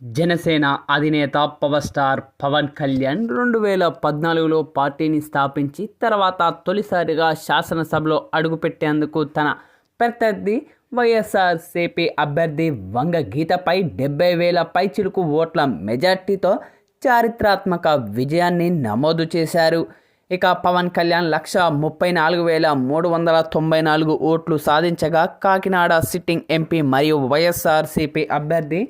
జనసేన అధినేత power star Pawan Kalyan రెండు వేల పద్నాలుగులో పార్టీని స్థాపించి తర్వాత తొలిసారిగా శాసనసభలో అడుగుపెట్టేందుకు తన ప్రత్యర్థి వైఎస్ఆర్సీపీ అభ్యర్థి వంగ గీతపై డెబ్బై వేల పైచిలుకు ఓట్ల మెజార్టీతో చారిత్రాత్మక విజయాన్ని నమోదు చేశారు. ఇక పవన్ కళ్యాణ్ లక్ష ముప్పై నాలుగు వేల మూడు వందల తొంభై నాలుగు ఓట్లు సాధించగా కాకినాడ సిట్టింగ్ ఎంపీ మరియు వైఎస్ఆర్సీపీ అభ్యర్థి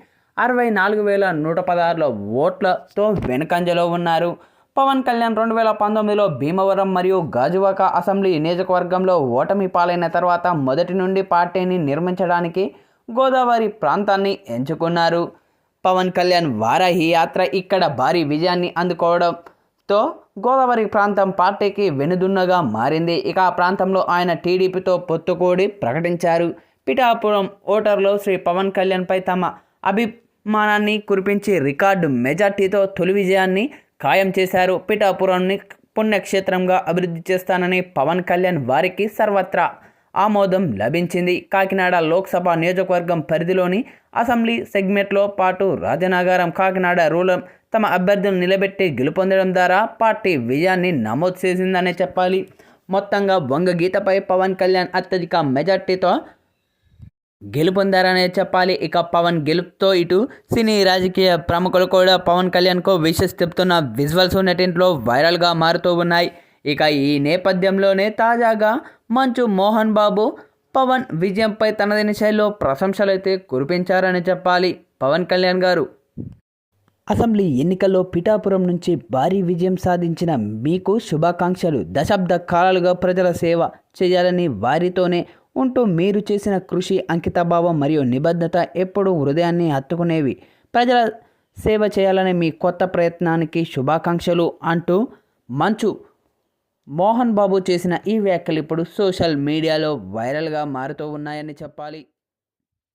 అరవై నాలుగు వేల నూట పదహారుల ఓట్లతో వెనుకంజలో ఉన్నారు. పవన్ కళ్యాణ్ రెండు వేల పంతొమ్మిదిలో భీమవరం మరియు గాజువాక అసెంబ్లీ నియోజకవర్గంలో ఓటమి పాలైన తర్వాత మొదటి నుండి పార్టీని నిర్మించడానికి గోదావరి ప్రాంతాన్ని ఎంచుకున్నారు. పవన్ కళ్యాణ్ వారాహి యాత్ర ఇక్కడ భారీ విజయాన్ని అందుకోవడంతో గోదావరి ప్రాంతం పార్టీకి వెనుదున్నగా మారింది. ఇక ఆ ప్రాంతంలో ఆయన టీడీపీతో పొత్తుకూడి ప్రకటించారు. పిఠాపురం ఓటర్లు శ్రీ పవన్ కళ్యాణ్పై తమ అభి మానాన్ని కురిపించి రికార్డు మెజార్టీతో తొలి విజయాన్ని ఖాయం చేశారు. పిఠాపురాన్ని పుణ్యక్షేత్రంగా అభివృద్ధి చేస్తానని పవన్ కళ్యాణ్ వారికి సర్వత్రా ఆమోదం లభించింది. కాకినాడ లోక్సభ నియోజకవర్గం పరిధిలోని అసెంబ్లీ సెగ్మెంట్లో పాటు రాజనగరం కాకినాడ రూరల్ తమ అభ్యర్థులను నిలబెట్టి గెలుపొందడం ద్వారా పార్టీ విజయాన్ని నమోదు చేసిందనే చెప్పాలి. మొత్తంగా వంగ గీతపై పవన్ కళ్యాణ్ అత్యధిక మెజార్టీతో గెలుపొందారనే చెప్పాలి. ఇక పవన్ గెలుపుతో ఇటు సినీ రాజకీయ ప్రముఖులు కూడా పవన్ కళ్యాణ్కు విషెస్ చెప్తున్న విజువల్స్ నెటింట్లో వైరల్గా మారుతూ ఉన్నాయి. ఇక ఈ నేపథ్యంలోనే తాజాగా మంచు మోహన్ బాబు పవన్ విజయంపై తనదైన శైలిలో ప్రశంసలు అయితే కురిపించారని చెప్పాలి పవన్ కళ్యాణ్ గారు. అసెంబ్లీ ఎన్నికల్లో పిఠాపురం నుంచి భారీ విజయం సాధించిన మీకు శుభాకాంక్షలు. దశాబ్ద కాలాలుగా ప్రజల సేవ చేయాలని వారితోనే ఉంటూ మీరు చేసిన కృషి అంకితభావం మరియు నిబద్ధత ఎప్పుడూ హృదయాన్ని హత్తుకునేవి. ప్రజల సేవ చేయాలనే మీ కొత్త ప్రయత్నానికి శుభాకాంక్షలు అంటూ మంచు మోహన్ బాబు చేసిన ఈ వ్యాఖ్యలు ఇప్పుడు సోషల్ మీడియాలో వైరల్గా మారుతూ ఉన్నాయని చెప్పాలి.